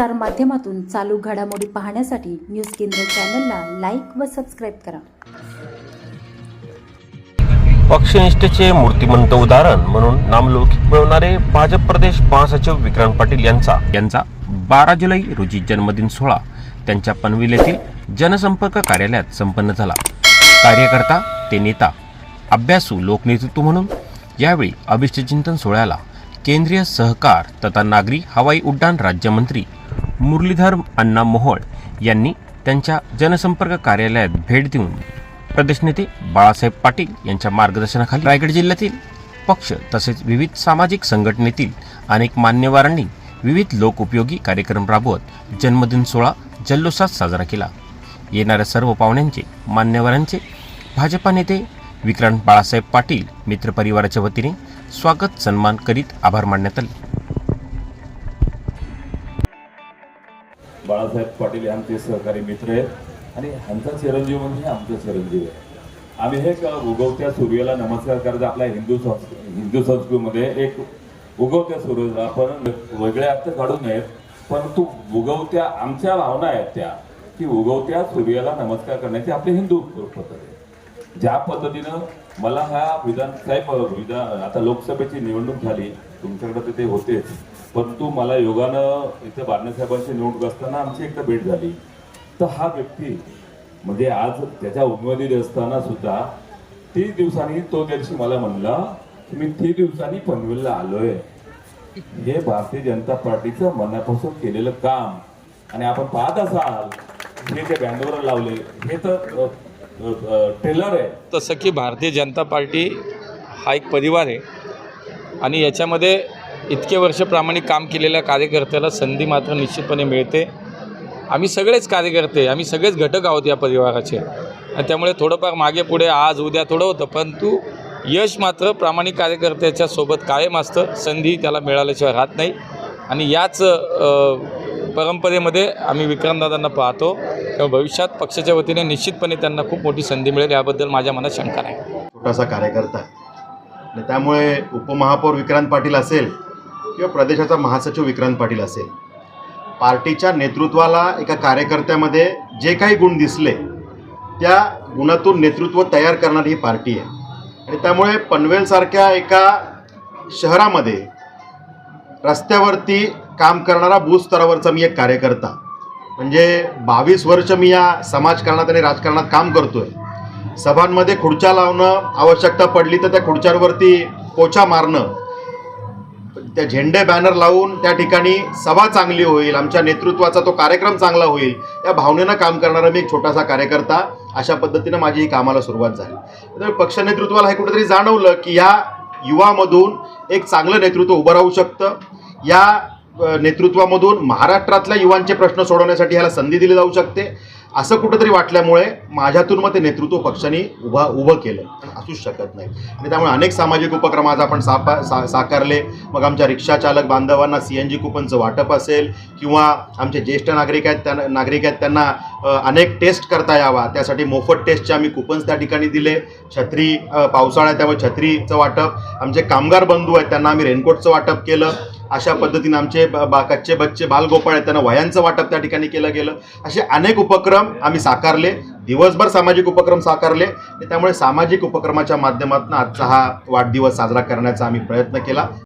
प्रसार माध्यमातून चालू घडामोडी पाहण्यासाठी न्यूज केंद्र चॅनलला लाईक व सबस्क्राईब करा. पक्षनिष्ठेचे मूर्तिमंत उदाहरण म्हणून नामलौकिक मिळवणारे भाजप प्रदेश महासचिव विक्रांत पाटील यांचा. यांचा बारा जुलै रोजी जन्मदिन सोहळा. त्यांच्या पनवेल येथील जनसंपर्क कार्यालयात संपन्न झाला. कार्यकर्ता ते नेता अभ्यासू लोकनेतृत्व म्हणून यावेळी अभिष्टचिंतन सोहळ्याला केंद्रीय सहकार तथा नागरी हवाई उड्डाण राज्यमंत्री मुरलीधर अण्णा मोहोळ यांनी त्यांच्या जनसंपर्क कार्यालयात भेट देऊन प्रदेश नेते बाळासाहेब पाटील यांच्या मार्गदर्शनाखाली रायगड जिल्ह्यातील पक्ष तसेच विविध सामाजिक संघटनेतील अनेक मान्यवरांनी विविध लोकउपयोगी कार्यक्रम राबवत जन्मदिन सोहळा जल्लोषात साजरा केला. येणाऱ्या सर्व पाहुण्यांचे मान्यवरांचे भाजपा नेते विक्रांत बाळासाहेब पाटील मित्रपरिवाराच्या वतीने स्वागत सन्मान करीत आभार मानण्यात आले. बाळासाहेब पाटील यांचे सहकारी मित्र आहेत. आणि ह्यांचा चिरंजीव म्हणजे आमचा चिरंजीव आहे. आम्ही हे उगवत्या सूर्याला नमस्कार करायचा आपल्या हिंदू संस्कृ हिंदू संस्कृतीमध्ये एक उगवत्या सूर्याला आपण वेगळे अर्थ काढू नयेत परंतु उगवत्या आमच्या भावना आहेत त्या की उगवत्या सूर्याला नमस्कार करण्याची आपली हिंदू पद्धत आहे ज्या पद्धतीनं मला हा विधान साहेब विधान आता लोकसभेची निवडणूक झाली तुमच्याकडे तर ते होतेच. परंतु मला योगानं इथे बारणेसाहेबांची निवडणूक असताना आमची एकदा भेट झाली. तर हा व्यक्ती म्हणजे आज त्याच्या उमेदवारी असताना सुद्धा तीस दिवसांनी तो त्या दिवशी मला म्हणला की मी तीस दिवसांनी पनवेलला आलोय. हे भारतीय जनता पार्टीचं मनापासून केलेलं काम. आणि आपण पाहत असाल हे ते बँडवर लावले हे तर ट्रेलर आहे. तसं की भारतीय जनता पार्टी हा एक परिवार आहे. आणि याच्यामध्ये इतके वर्ष प्रामाणिक काम केलेल्या कार्यकर्त्याला संधी मात्र निश्चितपणे मिळते. आम्ही सगळेच कार्यकर्ते आम्ही सगळेच घटक आहोत या परिवाराचे. आणि त्यामुळे थोडंफार मागे पुढे आज उद्या थोडं होतं परंतु यश मात्र प्रामाणिक कार्यकर्त्याच्या सोबत कायम असतं. संधी त्याला मिळाल्याशिवाय राहत नाही. आणि याच परंपरेमध्ये आम्ही विक्रमदादांना पाहतो. तेव्हा भविष्यात पक्षाच्या वतीने निश्चितपणे त्यांना खूप मोठी संधी मिळेल याबद्दल माझ्या मनात शंका नाही. छोटासा कार्यकर्ता. आहे आणि त्यामुळे उपमहापौर विक्रांत पाटील असेल किंवा प्रदेशाचा महासचिव विक्रांत पाटील असेल पार्टीच्या नेतृत्वाला एका कार्यकर्त्यामध्ये जे काही गुण दिसले त्या गुणातून नेतृत्व तयार करणारी ही पार्टी आहे. आणि त्यामुळे पनवेलसारख्या एका शहरामध्ये रस्त्यावरती काम करणारा बूथ स्तरावरचा मी एक कार्यकर्ता. म्हणजे बावीस वर्ष मी या समाजकारणात आणि राजकारणात काम करतोय. सभांमध्ये खुर्च्या लावणं आवश्यकता पडली तर त्या खुर्च्यांवरती पोछा मारणं त्या झेंडे बॅनर लावून त्या ठिकाणी सभा चांगली होईल आमच्या नेतृत्वाचा तो कार्यक्रम चांगला होईल या भावनेनं काम करणारा मी एक छोटासा कार्यकर्ता अशा पद्धतीनं माझी ही कामाला सुरुवात झाली. त्यामुळे पक्ष नेतृत्वाला हे कुठेतरी जाणवलं की या युवामधून एक चांगलं नेतृत्व उभं राहू शकतं. या नेतृत्वामधून महाराष्ट्रातल्या युवांचे प्रश्न सोडवण्यासाठी ह्याला संधी दिली जाऊ शकते. असं कुठंतरी वाटल्यामुळे माझ्यातून मग ते नेतृत्व पक्षाने उभा उभं केलं. असूच शकत नाही. आणि त्यामुळे अनेक सामाजिक उपक्रम आज आपण सापा सा साकारले. मग आमच्या रिक्षा चालक बांधवांना सी एन जी कुपनचं वाटप असेल किंवा आमचे ज्येष्ठ नागरिक आहेत त्यांना नागरिक आहेत त्यांना अनेक टेस्ट करता यावा. त्यासाठी मोफत टेस्टचे आम्ही कुपन्स त्या ठिकाणी दिले. छत्री पावसाळा त्यामुळे छत्रीचं वाटप. आमचे कामगार बंधू आहेत त्यांना आम्ही रेनकोटचं वाटप केलं. अशा पद्धतीने आमचे बा कच्चे बच्चे बालगोपाळ आहेत त्यांना वयांचं वाटप त्या ठिकाणी केलं गेलं. असे अनेक उपक्रम आम्ही साकारले. दिवसभर सामाजिक उपक्रम साकारले. त्यामुळे सामाजिक उपक्रमाच्या माध्यमातून आजचा हा वाढदिवस साजरा करण्याचा आम्ही प्रयत्न केला.